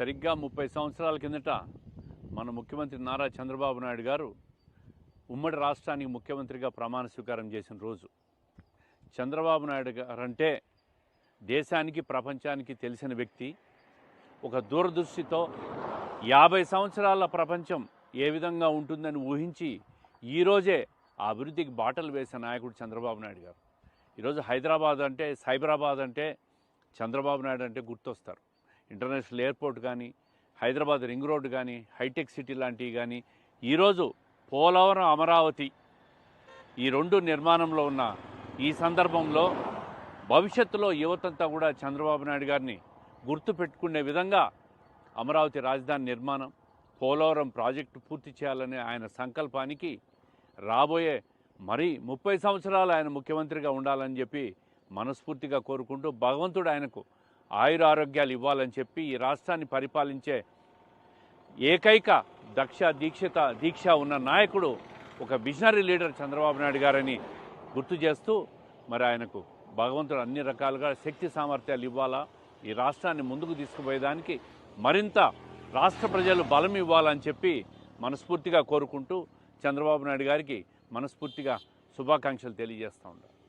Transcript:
సరిగ్గా ముప్పై సంవత్సరాల కిందట మన ముఖ్యమంత్రి నారా చంద్రబాబు నాయుడు గారు ఉమ్మడి రాష్ట్రానికి ముఖ్యమంత్రిగా ప్రమాణ స్వీకారం చేసిన రోజు. చంద్రబాబు నాయుడు గారు అంటే దేశానికి ప్రపంచానికి తెలిసిన వ్యక్తి. ఒక దూరదృష్టితో యాభై సంవత్సరాల ప్రపంచం ఏ విధంగా ఉంటుందని ఊహించి ఈరోజే ఆ అభివృద్ధికి బాటలు వేసిన నాయకుడు చంద్రబాబు నాయుడు గారు. ఈరోజు హైదరాబాద్ అంటే సైబరాబాద్ అంటే చంద్రబాబు నాయుడు అంటే గుర్తొస్తారు. ఇంటర్నేషనల్ ఎయిర్పోర్ట్ కానీ హైదరాబాద్ రింగ్ రోడ్ కానీ హైటెక్ సిటీ లాంటివి కానీ ఈరోజు పోలవరం అమరావతి ఈ రెండు నిర్మాణంలో ఉన్న ఈ సందర్భంలో భవిష్యత్తులో యువతంతా కూడా చంద్రబాబు నాయుడు గారిని గుర్తుపెట్టుకునే విధంగా అమరావతి రాజధాని నిర్మాణం పోలవరం ప్రాజెక్టు పూర్తి చేయాలనే ఆయన సంకల్పానికి రాబోయే మరి ముప్పై సంవత్సరాలు ఆయన ముఖ్యమంత్రిగా ఉండాలని చెప్పి మనస్ఫూర్తిగా కోరుకుంటూ భగవంతుడు ఆయనకు ఆయుర ఆరోగ్యాలు ఇవ్వాలని చెప్పి ఈ రాష్ట్రాన్ని పరిపాలించే ఏకైక దక్ష దీక్షిత దీక్ష ఉన్న నాయకుడు ఒక విజనరీ లీడర్ చంద్రబాబు నాయుడు గారని గుర్తు చేస్తూ మరి ఆయనకు భగవంతుడు అన్ని రకాలుగా శక్తి సామర్థ్యాలు ఇవ్వాలా ఈ రాష్ట్రాన్ని ముందుకు తీసుకుపోయేదానికి మరింత రాష్ట్ర ప్రజలు బలం ఇవ్వాలని చెప్పి మనస్ఫూర్తిగా కోరుకుంటూ చంద్రబాబు నాయుడు గారికి మనస్ఫూర్తిగా శుభాకాంక్షలు తెలియజేస్తూ ఉంటారు